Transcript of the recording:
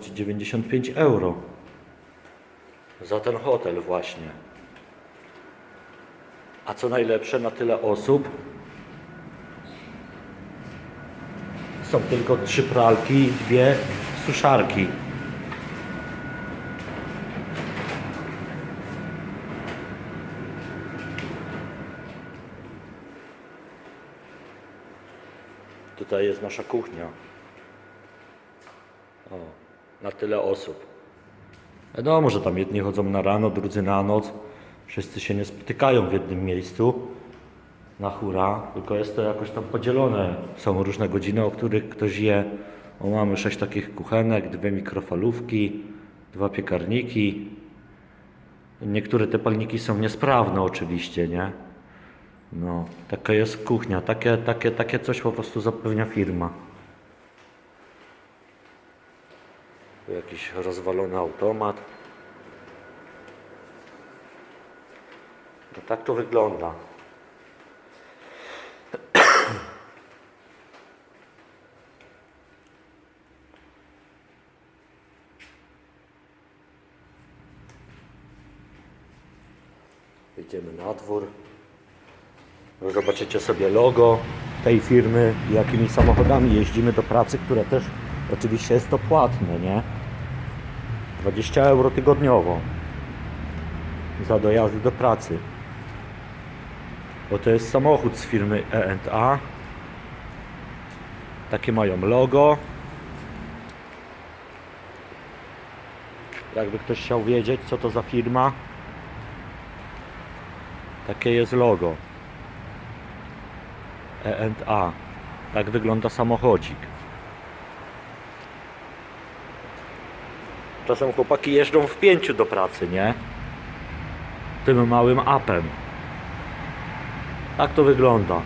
95 euro. Za ten hotel właśnie. A co najlepsze, na tyle osób są tylko trzy pralki i dwie suszarki. Tutaj jest nasza kuchnia. O, na tyle osób. Wiadomo, że tam jedni chodzą na rano, drudzy na noc. Wszyscy się nie spotykają w jednym miejscu na hura, tylko jest to jakoś tam podzielone. Są różne godziny, o których ktoś je. O, mamy sześć takich kuchenek, dwie mikrofalówki, dwa piekarniki. Niektóre te palniki są niesprawne oczywiście, nie? No, taka jest kuchnia, takie, takie, takie coś po prostu zapewnia firma. Jakiś rozwalony automat. No tak to wygląda. Idziemy na dwór. Zobaczycie sobie logo tej firmy, jakimi samochodami jeździmy do pracy, które też oczywiście jest to płatne, nie? 20 euro tygodniowo za dojazdy do pracy. Bo to jest samochód z firmy E&A. Takie mają logo. Jakby ktoś chciał wiedzieć, co to za firma. Takie jest logo. E&A. Tak wygląda samochodzik. Czasem chłopaki jeżdżą w pięciu do pracy, nie? Tym małym apem. Tak to wygląda.